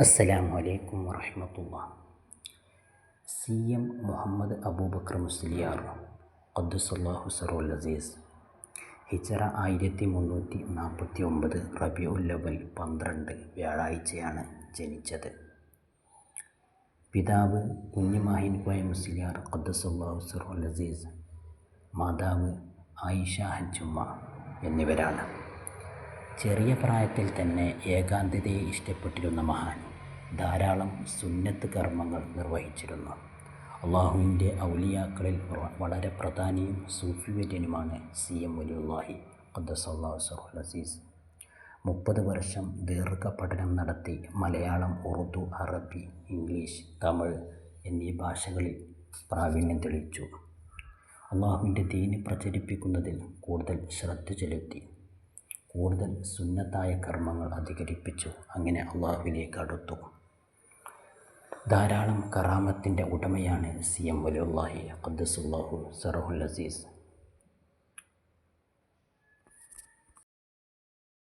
അസ്സലാമു അലൈക്കും വറഹമത്തുള്ള സി എം മുഹമ്മദ് അബൂബക്കർ മുസ്ലിയാർ അബ്ദുസല്ലാഹു സറുൽ അസീസ്. ഹിജറ ആയിരത്തി മുന്നൂറ്റി നാൽപ്പത്തി ഒമ്പത് റബിയുൽ അവൽ പന്ത്രണ്ട് വ്യാഴാഴ്ചയാണ് ജനിച്ചത്. പിതാവ് കുഞ്ഞുമാഹിൻ കോയ മുസ്ലിയാർ അബ്ദുസല്ലാഹു സറുൽ അസീസ്. മാതാവ് ആയിഷ ഹജുമ്മ എന്നിവരാണ്. ചെറിയ പ്രായത്തിൽ തന്നെ ഏകാന്തതയെ ഇഷ്ടപ്പെട്ടിരുന്ന മഹാൻ ധാരാളം സുന്നത്ത് കർമ്മങ്ങൾ നിർവഹിച്ചിരുന്നു. അള്ളാഹുവിന്റെ ഔലിയാക്കളിൽ വളരെ പ്രധാനിയും സൂഫിവര്യനുമാണ് സി എം വലിയുല്ലാഹി അസീസ്. മുപ്പത് വർഷം ദീർഘ പഠനം നടത്തി മലയാളം ഉറുദു അറബി ഇംഗ്ലീഷ് തമിഴ് എന്നീ ഭാഷകളിൽ പ്രാവീണ്യം തെളിയിച്ചു. അള്ളാഹുവിന്റെ ദീന് പ്രചരിപ്പിക്കുന്നതിൽ കൂടുതൽ ശ്രദ്ധ ചെലുത്തി. കൂടുതൽ സുന്നത്തായ കർമ്മങ്ങൾ അധികരിപ്പിച്ചു. അങ്ങനെ അള്ളാഹുവിലേക്ക് അടുത്തു. ധാരാളം കറാമത്തിന്റെ ഉടമയാണ് സി എം വലിയുല്ലാഹി അബ്ദുസുല്ലാഹു സറഹുൽ അസീസ്.